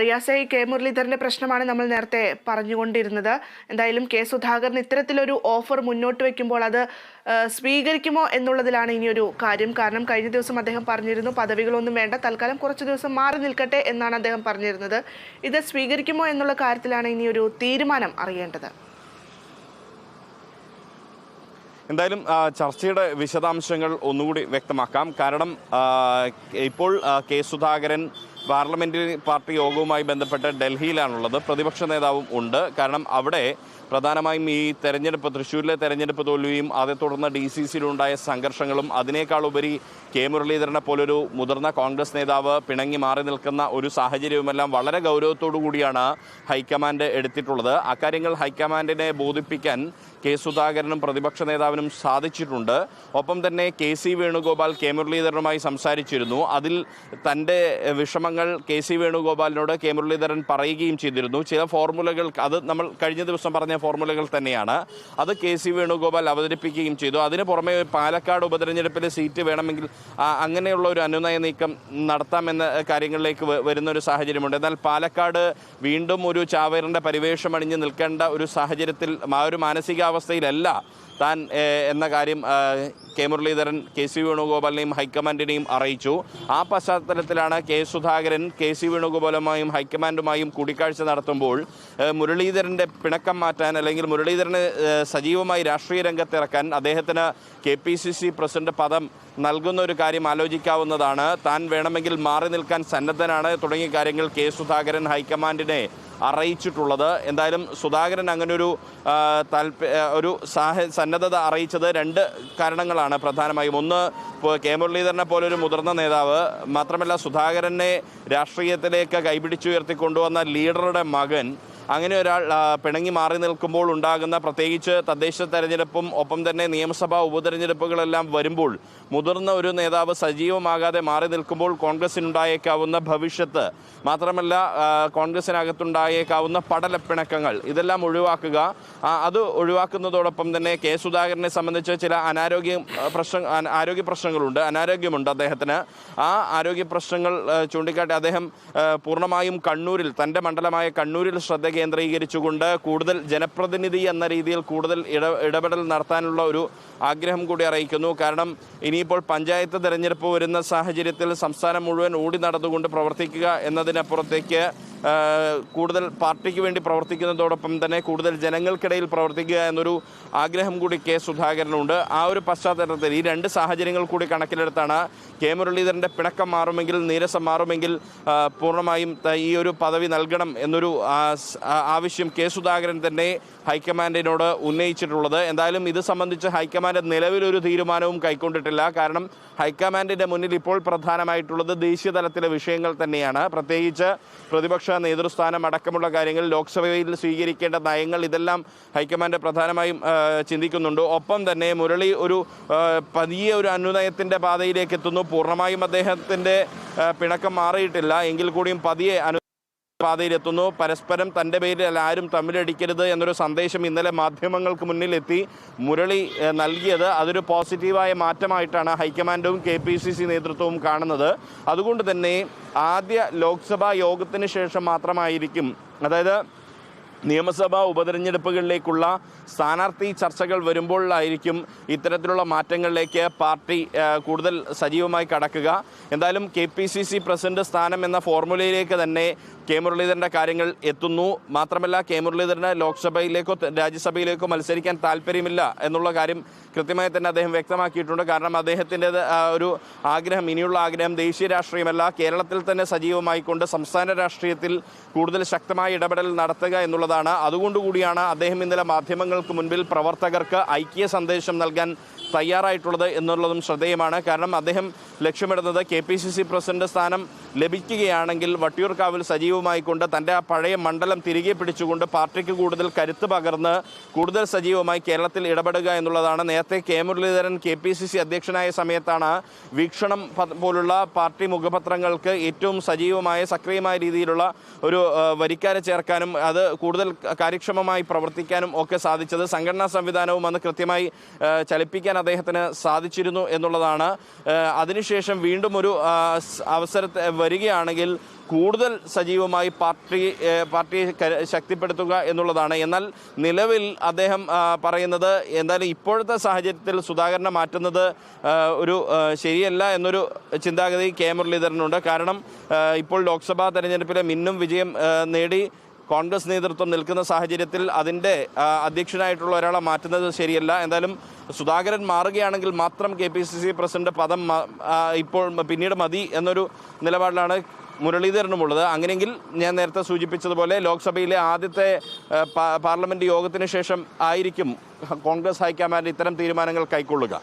റിയാസെ K മുരളീധരന്റെ പ്രശ്നമാണ് നമ്മൾ നേരത്തെ പറഞ്ഞുകൊണ്ടിരുന്നത്. എന്തായാലും കെ സുധാകരൻ ഇത്തരത്തിലൊരു ഓഫർ മുന്നോട്ട് വെക്കുമ്പോൾ അത് സ്വീകരിക്കുമോ എന്നുള്ളതിലാണ് ഇനിയൊരു കാര്യം. കാരണം കഴിഞ്ഞ ദിവസം അദ്ദേഹം പറഞ്ഞിരുന്നു പദവികളൊന്നും വേണ്ട തൽക്കാലം കുറച്ച് ദിവസം മാറി നിൽക്കട്ടെ എന്നാണ് അദ്ദേഹം പറഞ്ഞിരുന്നത്. ഇത് സ്വീകരിക്കുമോ എന്നുള്ള കാര്യത്തിലാണ് ഇനിയൊരു തീരുമാനം അറിയേണ്ടത്. എന്തായാലും ചർച്ചയുടെ വിശദാംശങ്ങൾ ഒന്നുകൂടി വ്യക്തമാക്കാം. കാരണം ഇപ്പോൾ കെ സുധാകരൻ പാർലമെന്ററി പാർട്ടി യോഗവുമായി ബന്ധപ്പെട്ട് ഡൽഹിയിലാണുള്ളത്. പ്രതിപക്ഷ നേതാവും ഉണ്ട്. കാരണം അവിടെ പ്രധാനമായും ഈ തെരഞ്ഞെടുപ്പ് തൃശ്ശൂരിലെ തെരഞ്ഞെടുപ്പ് തോൽവിയും അതേ തുടർന്ന് ഡി സി സിയിലുണ്ടായ സംഘർഷങ്ങളും അതിനേക്കാളുപരി കെ മുരളീധരനെ പോലൊരു മുതിർന്ന കോൺഗ്രസ് നേതാവ് പിണങ്ങി മാറി നിൽക്കുന്ന ഒരു സാഹചര്യവുമെല്ലാം വളരെ ഗൗരവത്തോടു കൂടിയാണ് ഹൈക്കമാൻഡ് എടുത്തിട്ടുള്ളത്. അക്കാര്യങ്ങൾ ഹൈക്കമാൻഡിനെ ബോധിപ്പിക്കാൻ കെ സുധാകരനും പ്രതിപക്ഷ നേതാവിനും സാധിച്ചിട്ടുണ്ട്. ഒപ്പം തന്നെ കെ സി വേണുഗോപാൽ കെ മുരളീധരനുമായി സംസാരിച്ചിരുന്നു. അതിൽ തന്റെ വിഷമങ്ങൾ കെ സി വേണുഗോപാലിനോട് കെ മുരളീധരൻ പറയുകയും ചെയ്തിരുന്നു. ചില ഫോർമുലകൾ അത് നമ്മൾ കഴിഞ്ഞ ദിവസം പറഞ്ഞ ഫോർമുലകൾ തന്നെയാണ്. അത് കെ സി വേണുഗോപാൽ അവതരിപ്പിക്കുകയും ചെയ്തു. അതിന് പുറമെ പാലക്കാട് ഉപതെരഞ്ഞെടുപ്പിൽ സീറ്റ് വേണമെങ്കിൽ അങ്ങനെയുള്ള ഒരു അനുനയ നീക്കം നടത്താമെന്ന കാര്യങ്ങളിലേക്ക് വരുന്ന ഒരു സാഹചര്യമുണ്ട്. എന്നാൽ പാലക്കാട് വീണ്ടും ഒരു ചാവേറിന്റെ പരിവേഷം അണിഞ്ഞ് നിൽക്കേണ്ട ഒരു സാഹചര്യത്തിൽ ആ ഒരു മാനസികാവസ്ഥയിലല്ല താൻ എന്ന കാര്യം കെ മുരളീധരൻ കെ സി വേണുഗോപാലിനെയും ഹൈക്കമാൻഡിനെയും അറിയിച്ചു. ആ പശ്ചാത്തലത്തിലാണ് കെ സുധാകരൻ കെ സി വേണുഗോപാലുമായും ഹൈക്കമാൻഡുമായും കൂടിക്കാഴ്ച നടത്തുമ്പോൾ മുരളീധരന്റെ പിണക്കം മാറ്റാൻ അല്ലെങ്കിൽ മുരളീധരന് സജീവമായി രാഷ്ട്രീയ രംഗത്തിറക്കാൻ അദ്ദേഹത്തിന് K P C C president പദം നൽകുന്ന ഒരു കാര്യം ആലോചിക്കാവുന്നതാണ്. താൻ വേണമെങ്കിൽ മാറി നിൽക്കാൻ സന്നദ്ധനാണ് തുടങ്ങിയ കാര്യങ്ങൾ കെ സുധാകരൻ ഹൈക്കമാൻഡിനെ അറിയിച്ചിട്ടുള്ളത്. എന്തായാലും സുധാകരൻ അങ്ങനൊരു ആ, ഒരു സാഹ സന്നദ്ധത അറിയിച്ചത് രണ്ട് കാരണങ്ങളാണ് പ്രധാനമായും. ഒന്ന് കെ മുരളീധരനെ പോലെ ഒരു മുതിർന്ന നേതാവ് മാത്രമല്ല സുധാകരനെ രാഷ്ട്രീയത്തിലേക്ക് കൈപിടിച്ചുയർത്തി കൊണ്ടുവന്ന ലീഡറുടെ മകൻ അങ്ങനെ ഒരാൾ പിണങ്ങി മാറി നിൽക്കുമ്പോൾ ഉണ്ടാകുന്ന പ്രത്യേകിച്ച് തദ്ദേശ തെരഞ്ഞെടുപ്പും ഒപ്പം തന്നെ നിയമസഭാ ഉപതെരഞ്ഞെടുപ്പുകളെല്ലാം വരുമ്പോൾ മുതിർന്ന ഒരു നേതാവ് സജീവമാകാതെ മാറി നിൽക്കുമ്പോൾ കോൺഗ്രസിനുണ്ടായേക്കാവുന്ന ഭവിഷ്യത്ത് മാത്രമല്ല കോൺഗ്രസിനകത്തുണ്ടായേക്കാവുന്ന പടലപ്പിണക്കങ്ങൾ ഇതെല്ലാം ഒഴിവാക്കുക. അത് ഒഴിവാക്കുന്നതോടൊപ്പം തന്നെ കെ സുധാകരനെ സംബന്ധിച്ച് ചില അനാരോഗ്യ പ്രശ്ന ആരോഗ്യ പ്രശ്നങ്ങളുണ്ട് അനാരോഗ്യമുണ്ട് അദ്ദേഹത്തിന്. ആ ആരോഗ്യ പ്രശ്നങ്ങൾ ചൂണ്ടിക്കാട്ടി അദ്ദേഹം പൂർണമായും കണ്ണൂരിൽ തന്റെ മണ്ഡലമായ കണ്ണൂരിൽ ശ്രദ്ധ കേന്ദ്രീകരിച്ചുകൊണ്ട് കൂടുതൽ ജനപ്രതിനിധി എന്ന രീതിയിൽ കൂടുതൽ ഇട ഇടപെടൽ നടത്താനുള്ള ഒരു ആഗ്രഹം കൂടി അറിയിക്കുന്നു. കാരണം ഇനിയിപ്പോൾ പഞ്ചായത്ത് തെരഞ്ഞെടുപ്പ് വരുന്ന സാഹചര്യത്തിൽ സംസ്ഥാനം മുഴുവൻ ഓടി നടന്നുകൊണ്ട് പ്രവർത്തിക്കുക എന്നതിനപ്പുറത്തേക്ക് കൂടുതൽ പാർട്ടിക്ക് വേണ്ടി പ്രവർത്തിക്കുന്നതോടൊപ്പം തന്നെ കൂടുതൽ ജനങ്ങൾക്കിടയിൽ പ്രവർത്തിക്കുക എന്നൊരു ആഗ്രഹം കൂടി കെ സുധാകരനുണ്ട്. ആ ഒരു പശ്ചാത്തലത്തിൽ ഈ രണ്ട് സാഹചര്യങ്ങൾ കൂടി കണക്കിലെടുത്താണ് കെ മുരളീധരന്റെ പിണക്കം മാറുമെങ്കിൽ നീരസം മാറുമെങ്കിൽ പൂർണമായും ഈ ഒരു പദവി നൽകണം എന്നൊരു ആവശ്യം കെ സുധാകരൻ തന്നെ ഹൈക്കമാൻഡിനോട് ഉന്നയിച്ചിട്ടുള്ളത്. എന്തായാലും ഇത് സംബന്ധിച്ച് ഹൈക്കമാൻഡ് നിലവിലൊരു തീരുമാനവും കൈക്കൊണ്ടിട്ടില്ല. കാരണം ഹൈക്കമാൻഡിന്റെ മുന്നിൽ ഇപ്പോൾ പ്രധാനമായിട്ടുള്ളത് ദേശീയ തലത്തിലെ വിഷയങ്ങൾ തന്നെയാണ്. പ്രത്യേകിച്ച് പ്രതിപക്ഷ നേതൃസ്ഥാനം അടക്കമുള്ള കാര്യങ്ങൾ ലോക്സഭയിൽ സ്വീകരിക്കേണ്ട നയങ്ങൾ ഇതെല്ലാം ഹൈക്കമാൻഡ് പ്രധാനമായും ചിന്തിക്കുന്നുണ്ട്. ഒപ്പം തന്നെ മുരളി ഒരു പതിയ ഒരു അനുനയത്തിന്റെ പാതയിലേക്ക് എത്തുന്നു. പൂർണമായും അദ്ദേഹത്തിന്റെ പിണക്കം മാറിയിട്ടില്ല. എങ്കിൽ കൂടിയും പതിയെ അനു പാതയിലെത്തുന്നു. പരസ്പരം തന്റെ പേരിൽ ആരും തമ്മിലടിക്കരുത് എന്നൊരു സന്ദേശം ഇന്നലെ മാധ്യമങ്ങൾക്ക് മുന്നിലെത്തി മുരളി നൽകിയത്. അതൊരു പോസിറ്റീവായ മാറ്റമായിട്ടാണ് ഹൈക്കമാൻഡും കെ പി സി സി നേതൃത്വവും കാണുന്നത്. അതുകൊണ്ട് തന്നെ ആദ്യ ലോക്സഭാ യോഗത്തിന് ശേഷം മാത്രമായിരിക്കും. അതായത് നിയമസഭാ ഉപതെരഞ്ഞെടുപ്പുകളിലേക്കുള്ള സ്ഥാനാർത്ഥി ചർച്ചകൾ വരുമ്പോഴായിരിക്കും ഇത്തരത്തിലുള്ള മാറ്റങ്ങളിലേക്ക് പാർട്ടി കൂടുതൽ സജീവമായി കടക്കുക. എന്തായാലും K P C C president സ്ഥാനം എന്ന ഫോർമുലയിലേക്ക് തന്നെ കെ മുരളീധരന്റെ കാര്യങ്ങൾ എത്തുന്നു. മാത്രമല്ല കെ മുരളീധരന് ലോക്സഭയിലേക്കോ രാജ്യസഭയിലേക്കോ മത്സരിക്കാൻ താല്പര്യമില്ല എന്നുള്ള കാര്യം കൃത്യമായി തന്നെ അദ്ദേഹം വ്യക്തമാക്കിയിട്ടുണ്ട്. കാരണം അദ്ദേഹത്തിന്റെ ഒരു ആഗ്രഹം ഇനിയുള്ള ആഗ്രഹം ദേശീയ രാഷ്ട്രീയമല്ല. കേരളത്തിൽ തന്നെ സജീവമായിക്കൊണ്ട് സംസ്ഥാന രാഷ്ട്രീയത്തിൽ കൂടുതൽ ശക്തമായ ഇടപെടൽ നടത്തുക എന്നുള്ളതാണ്. അതുകൊണ്ടുകൂടിയാണ് അദ്ദേഹം ഇന്നലെ മാധ്യമങ്ങൾക്ക് മുൻപിൽ പ്രവർത്തകർക്ക് ഐക്യ സന്ദേശം നൽകാൻ തയ്യാറായിട്ടുള്ളത് എന്നുള്ളതും ശ്രദ്ധേയമാണ്. കാരണം അദ്ദേഹം ലക്ഷ്യമിടുന്നത് K P C C president സ്ഥാനം ലഭിക്കുകയാണെങ്കിൽ വട്ടിയൂർക്കാവിൽ സജീവമായിക്കൊണ്ട് തന്റെ ആ പഴയ മണ്ഡലം തിരികെ പിടിച്ചുകൊണ്ട് പാർട്ടിക്ക് കൂടുതൽ കരുത്ത് പകർന്ന് കൂടുതൽ സജീവമായി കേരളത്തിൽ ഇടപെടുക എന്നുള്ളതാണ്. നേരത്തെ K. Muraleedharan K P C C അധ്യക്ഷനായ സമയത്താണ് വീക്ഷണം പോലുള്ള പാർട്ടി മുഖപത്രങ്ങൾക്ക് ഏറ്റവും സജീവമായ സക്രിയമായ രീതിയിലുള്ള ഒരു വരിക്കാരെ ചേർക്കാനും അത് കൂടുതൽ കാര്യക്ഷമമായി പ്രവർത്തിക്കാനും ഒക്കെ സാധിച്ചത് സംഘടനാ സംവിധാനവും അന്ന് കൃത്യമായി ചലിപ്പിക്കാൻ അദ്ദേഹത്തിന് സാധിച്ചിരുന്നു എന്നുള്ളതാണ്. അതിനുശേഷം വീണ്ടും ഒരു അവസരത്തെ വരികയാണെങ്കിൽ കൂടുതൽ സജീവമായി പാർട്ടി പാർട്ടിയെ ശക്തിപ്പെടുത്തുക എന്നുള്ളതാണ്. എന്നാൽ നിലവിൽ അദ്ദേഹം പറയുന്നത് എന്തായാലും ഇപ്പോഴത്തെ സാഹചര്യത്തിൽ സുധാകരനെ മാറ്റുന്നത് ഒരു ശരിയല്ല എന്നൊരു ചിന്താഗതി കെ. മുരളീധരനുണ്ട്. കാരണം ഇപ്പോൾ ലോക്സഭാ തെരഞ്ഞെടുപ്പിലെ മിന്നും വിജയം നേടി കോൺഗ്രസ് നേതൃത്വം നിൽക്കുന്ന സാഹചര്യത്തിൽ അതിന്റെ അധ്യക്ഷനായിട്ടുള്ള ഒരാളെ മാറ്റുന്നത് ശരിയല്ല. എന്തായാലും സുധാകരൻ മാറുകയാണെങ്കിൽ മാത്രം K. P. C. C president പദം ഇപ്പോൾ പിന്നീട് മതി എന്നൊരു നിലപാടിലാണ് മുരളീധരനുമുള്ളത്. അങ്ങനെയെങ്കിൽ ഞാൻ നേരത്തെ സൂചിപ്പിച്ചതുപോലെ ലോക്സഭയിലെ ആദ്യത്തെ പാർലമെന്റ് യോഗത്തിന് ശേഷം ആയിരിക്കും കോൺഗ്രസ് ഹൈക്കമാൻഡ് ഇത്തരം തീരുമാനങ്ങൾ കൈക്കൊള്ളുക.